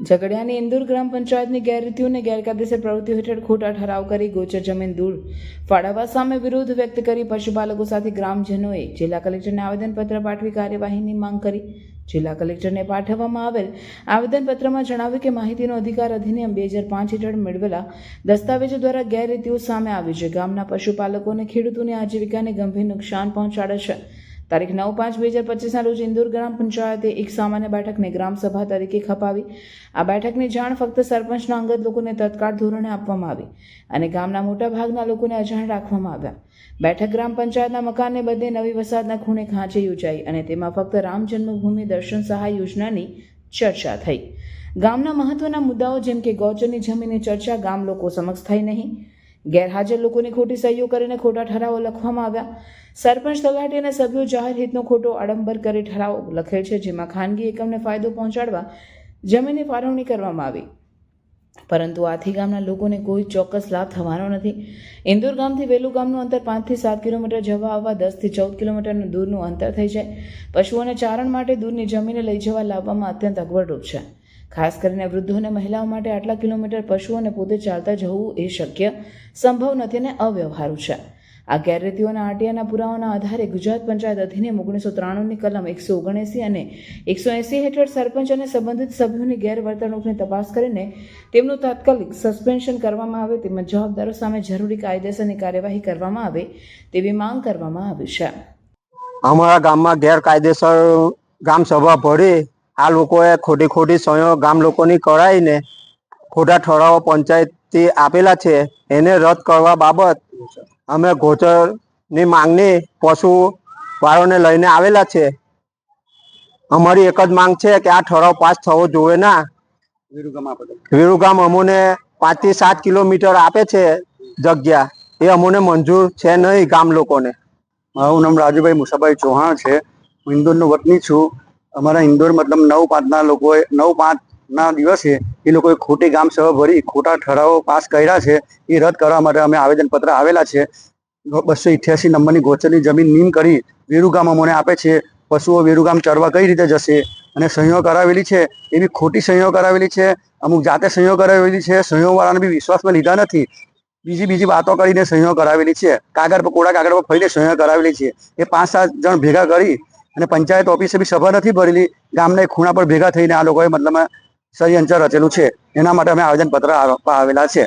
ઝઘડિયાની ઇન્દુર ગ્રામ પંચાયતની ગેરરીતિઓને ગેરકાયદેસર પ્રવૃત્તિઓ હેઠળ ખોટા ઠરાવ કરી ગોચર જમીન દૂર. ફાળવવા સામે વિરોધ વ્યક્ત કરી પશુપાલકો સાથે ગ્રામજનોએ જિલ્લા કલેક્ટરને આવેદનપત્ર પાઠવી કાર્યવાહીની માંગ કરી. જિલ્લા કલેક્ટરને પાઠવવામાં આવેલ આવેદનપત્રમાં જણાવ્યું કે માહિતીનો અધિકાર અધિનિયમ બે હજાર પાંચ હેઠળ મેળવેલા દસ્તાવેજો દ્વારા ગેરરીતિઓ સામે આવી છે. ગામના પશુપાલકો અને ખેડૂતોની આજીવિકાને ગંભીર નુકસાન પહોંચાડે છે. તારીખ નવ પાંચ બે હજાર પચીસના રોજ ઇન્દોર ગ્રામ પંચાયતે એક સામાન્ય બેઠકને ગ્રામસભા તરીકે ખપાવી. આ બેઠકની જાણ ફક્ત સરપંચના અંગત લોકોને તત્કાળ ધોરણે આપવામાં આવી અને ગામના મોટાભાગના લોકોને અજાણ રાખવામાં આવ્યા. બેઠક ગ્રામ પંચાયતના મકાનને બદલે નવી વસાહતના ખૂણે ખાંચે યોજાઈ અને તેમાં ફક્ત રામ જન્મભૂમિ દર્શન સહાય યોજનાની ચર્ચા થઈ. ગામના મહત્વના મુદ્દાઓ જેમ કે ગૌચરની જમીનની ચર્ચા ગામ લોકો સમક્ષ થઈ નહીં. ગેરહાજર લોકોની ખોટી સહીઓ કરીને ખોટા ઠરાવો લખવામાં આવ્યા. સરપંચ તલાટી અને સભ્યો જાહેર હિતનો ખોટો આડંબર કરી ઠરાવો લખેલ છે, જેમાં ખાનગી એકમને ફાયદો પહોંચાડવા જમીનની ફાળવણી કરવામાં આવી. પરંતુ આથી ગામના લોકોને કોઈ ચોક્કસ લાભ થવાનો નથી. ઇન્દોર ગામથી વેલું ગામનું અંતર પાંચથી સાત કિલોમીટર જવા આવવા દસથી ચૌદ કિલોમીટરનું દૂરનું અંતર થઈ જાય. પશુઓને ચારણ માટે દૂરની જમીને લઈ જવા લાવવામાં અત્યંત અગવડરૂપ છે. ખાસ કરીને વૃદ્ધો અને મહિલાઓ માટે આટલા કિલોમીટર પશુઓને પોતે ચાલતા જવું એ શક્ય સંભવ નથી અને અવ્યવહારુ છે. આ ગેરરીતિઓના આટિયાના પુરાવાના આધારે ગુજરાત પંચાયત અધિનિયમ ઓગણીસો ત્રાણુંની કલમ એકસો ઓગણએંસી અને એકસો એંસી હેઠળ સરપંચ અને સંબંધિત સભ્યોની ગેરવર્તણૂકની તપાસ કરીને તેમનું તાત્કાલિક સસ્પેન્શન કરવામાં આવે તેમજ જવાબદારો સામે જરૂરી કાયદેસરની કાર્યવાહી કરવામાં આવે તેવી માંગ કરવામાં આવી છે. અમારા ગામમાં ગેરકાયદેસર ગામ સભા ભરી આ લોકોએ ખોટી ખોટી સહીઓ ગામ લોકોની કરાવીને ખોટા ઠરાવો પંચાયતથી આપેલા છે, એને રદ કરવા બાબત અમે ગોચરની માંગણી પશુ વાળોને લઈને આવેલા છે. અમારી એક જ માંગ છે કે આ ઠરાવ પાસ થવો જોઈએ ના. વિરુગામ અમોને પાંચથી સાત કિલોમીટર આપે છે જગ્યા, એ અમોને મંજૂર છે નહીં ગામ લોકોને. મારું નામ રાજુભાઈ મુસાભાઈ ચૌહાણ છે. હું ઇન્દોરનો વતની છું. અમારા ઇન્દોર મતલબ નવ પાંચના લોકોએ, નવ પાંચના દિવસે એ લોકોએ ખોટી ગામ સભા ભરી, ખોટા ઠરાવો પાસ કર્યા છે, એ રદ કરવા માટે અમે આવેદનપત્ર આવેલા છે. બસો ઇઠ્યાસી નંબરની ગોચરની જમીન નીમ કરી વેરુગામ અમોને આપે છે, પશુઓ વેરુગામ ચરવા કઈ રીતે જશે? અને સહીઓ કરાવેલી છે એ બી ખોટી સહીઓ કરાવેલી છે, અમુક જાતે સહીઓ કરાવેલી છે સહીઓ વાળાને બી વિશ્વાસમાં લીધા નથી. બીજી બીજી વાતો કરીને સહીઓ કરાવેલી છે. કાગળ પર કોડા કાગળ પર ફરીને સહીઓ કરાવેલી છે. એ પાંચ સાત જણ ભેગા કરી અને પંચાયત ઓફિસે બી સભા નથી ભરેલી. ગામના ખૂણા પર ભેગા થઈને આ લોકોએ મતલબ અંચર રચેલું છે. એના માટે અમે આવેદનપત્ર આવેલા છે.